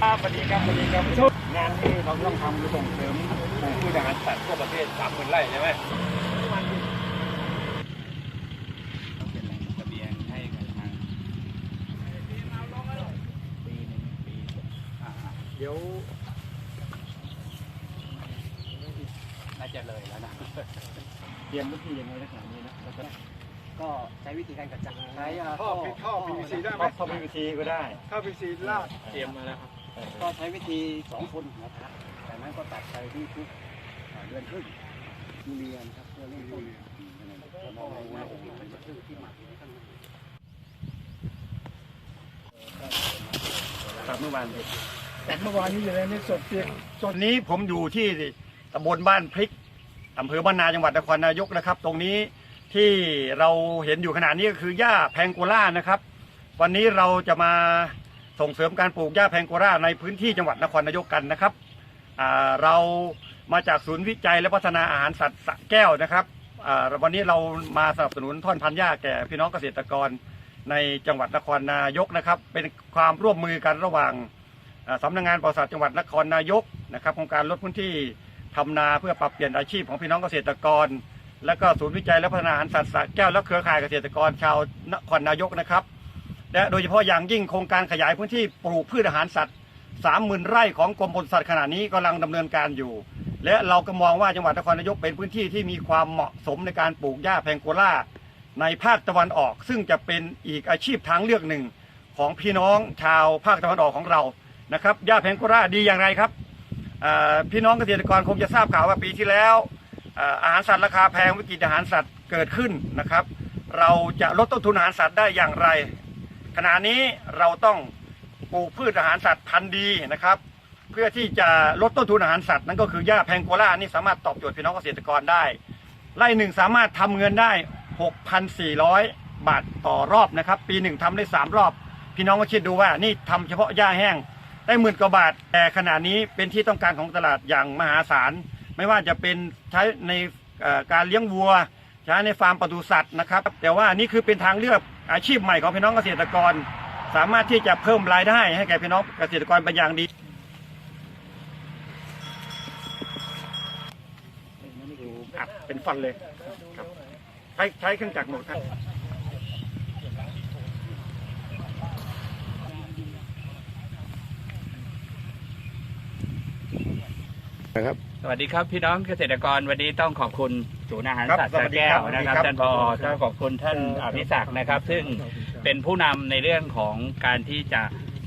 ครับสวัสดีครับสวัสดีครับงานที่เราต้องทำคือส่งเสริมปลูกพืชอาหารสัตว์ทั่วประเทศสามหมื่นไร่ใช่ไหมเป็นแหล่งเสบียงให้กับทางปีหนึ่งปีอ่าเดี๋ยวน่าจะเลยแล้วนะเตรียมพื้นที่ยังไงลักษณะนี้นะแล้วก็ก็ใช้วิธีการกระจายใช้เอ่อท่อท่อ PVC ได้ไหมท่อ PVC ก็ได้ท่อ PVC ลาดเตรียมมาแล้วครับ ก็ใช้วิธีสองคนนะครับจากนั้นก็ตัดไปที่ทุกเดือนครึ่งยูเรียนครับเพื่อเร่งต้นแล้วก็ในโอ่งมันจะขึ้นที่หมักข้างในครับเมื่อวานแต่เมื่อวานนี้อยู่ในนี้สดเปียกตอนนี้ผมอยู่ที่ตำบลบ้านพริกอำเภอบ้านนาจังหวัดนครนายกนะครับ ตรงนี้ที่เราเห็นอยู่ขณะนี้ก็คือหญ้าแพงโกล่านะครับ วันนี้เราจะมา ส่งเสริมการปลูกหญ้าแพงโกล่าในพื้นที่จังหวัดนครนายกกันนะครับเรามาจากศูนย์วิจัยและพัฒนาอาหารสัตว์สะแก้วนะครับวันนี้เรามาสนับสนุนท่อนพันธุ์หญ้าแก่พี่น้องเกษตรกรในจังหวัดนครนายกนะครับ เป็นความร่วมมือกันระหว่างสำนักงานปศุสัตว์จังหวัดนครนายกนะครับโครงการลดพื้นที่ทำนาเพื่อปรับเปลี่ยนอาชีพของพี่น้องเกษตรกร และก็ศูนย์วิจัยและพัฒนาอาหารสัตว์สะแก้วและเครือข่ายเกษตรกรชาวนครนายกนะครับ และโดยเฉพาะอย่างยิ่งโครงการขยายพื้นที่ปลูกพืชอาหารสัตว์สามหมื่นไร่ของกรมปศุสัตว์ขณะนี้กำลังดำเนินการอยู่ และเราก็มองว่าจังหวัดนครนายกเป็นพื้นที่ที่มีความเหมาะสมในการปลูกหญ้าแพงโกล่าในภาคตะวันออก ซึ่งจะเป็นอีกอาชีพทางเลือกหนึ่งของพี่น้องชาวภาคตะวันออกของเรานะครับหญ้าแพงโกราดีอย่างไรครับพี่น้องเกษตรกรคงจะทราบข่าวว่าปีที่แล้วอาหารสัตว์ราคาแพงวิกฤตอาหารสัตว์เกิดขึ้นนะครับ เราจะลดต้นทุนอาหารสัตว์ได้อย่างไร ณะนี้เราต้องปลูกพืชอาหารสัตว์พันธุ์ดีนะครับ เพื่อที่จะลดต้นทุนอาหารสัตว์นั่นก็คือหญ้าแพงโกล่านี่สามารถตอบโจทย์พี่น้องเกษตรกรได้ไร่หนึ่งสามารถทำเงินได้ 6,400 บาทต่อรอบนะครับ ปีหนึ่งทำได้ 3 รอบ พี่น้องก็คิดดูว่านี่ทำเฉพาะหญ้าแห้งได้หมื่นกว่าบาทแต่ขณะนี้เป็นที่ต้องการของตลาดอย่างมหาศาล ไม่ว่าจะเป็นใช้ในการเลี้ยงวัว ใช้ในฟาร์มปศุสัตว์นะครับ แต่ว่านี่คือเป็นทางเลือก อาชีพใหม่ของพี่น้องเกษตรกร สามารถที่จะเพิ่มรายได้ให้แก่พี่น้องเกษตรกรเป็นอย่างดีอัดเป็นฟันเลยครับใช้ใช้เครื่องจักรหมดครับสวัสดีครับพี่น้องเกษตรกรวันนี้ต้องขอบคุณ ศูนย์อาหารครับสัตว์สวัสระสดีแก้ครัวบนะครับสวัสดีครับท่านผอต้องขอบคุณท่านอภิศักดิ์นะครับ ซึ่งเป็นผู้นำในเรื่องของการที่จะ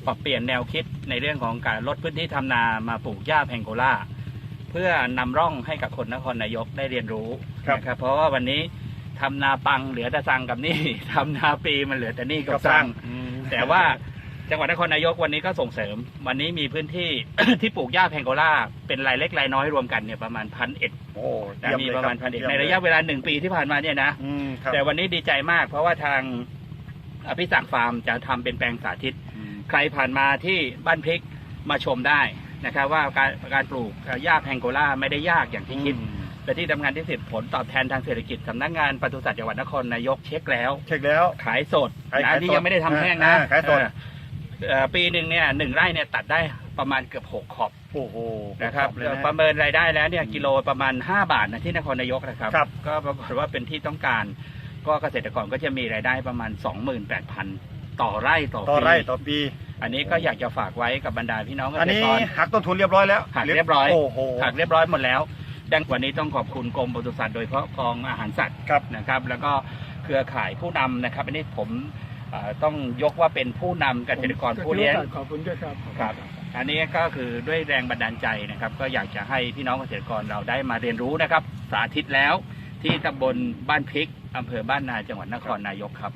ปรับเปลี่ยนแนวคิดในเรื่องของการลดพื้นที่ทำนามาปลูกหญ้าแพงโกล่าเพื่อนำร่องให้กับคนนครนายกได้เรียนรู้ครับนะครับ เพราะว่าวันนี้ทำนาปังเหลือแต่สั่งกับหนี่ทำนาปีมันเหลือแต่หนี่กับสั่งอืมแต่ว่า จังหวัดนครนายกวันนี้ก็ส่งเสริม วันนี้มีพื้นที่ ที่ปลูกหญ้าแพงโกล่าเป็นรายเล็กรายน้อยรวมกันเนี่ยประมาณพันเอ็ดโอ้นะเยี่ยมีลยประคมาณพันเอ็ดยี่ในมระยะเวลาหนึ่งปีที่ผ่านมาเนี่ยนะอืมครับแต่วันนี้ดีใจมากเพราะว่าทางอภิศักดิ์ฟาร์มจะทำเป็นแปลงสาธิตอืมใครผ่านมาที่บ้านพริกมาชมได้นะครับ ว่าการการปลูกหญ้าแพงโกล่าไม่ได้ยากอย่างที่คิดและที่ทำงานที่สิบผลตอบแทนทางเศรษฐกิจสำนักงานปศุสัตว์จังหวัดนครนายกเช็คแล้ว เช็คแล้ว ขายสดขายนะขายที่สดยังไม่ได้ทำแห้งนะอ่าขายสด เออเอ่อปีหนึ่งเนี่ยหนึ่งไร่เนี่ยตัดได้ประมาณเกือบหกขอบโอ้โหนะครับเลยนะประเมินรายได้แล้วเนี่ยกิโลประมาณ 5 บาทนะที่นครนายกนะครับ ครับ ก็ปรากฏว่าเป็นที่ต้องการ ก็เกษตรกรก็จะมีรายได้ประมาณ 28,000 ต่อไร่ต่อต่อปีไร่ต่อปี อันนี้ก็อยากจะฝากไว้กับบรรดาพี่น้องเกอันษตรนี้กร หักต้นทุนเรียบร้อยแล้วหักเรียบร้อย โอ้โหหักเรียบร้อยหมดแล้ว ดังวันนี้ต้องขอบคุณกรมปศุสัตว์โดยเฉพาะกองอาหารสัตว์ครับนะครับ แล้วก็เครือข่ายผู้นำนะครับ อันนี้ผมเอ่อต้องยกว่าเป็นผู้นำเกษตรกรผู้เลี้ยง ขอบคุณด้วยครับครับ อันนี้ก็คือด้วยแรงบันดาลใจนะครับ ก็อยากจะให้พี่น้องเกษตรกรเราได้มาเรียนรู้นะครับ สาธิตแล้วที่ตำบลบ้านพริกอำเภอบ้านนาจังหวัดนครนายกครับ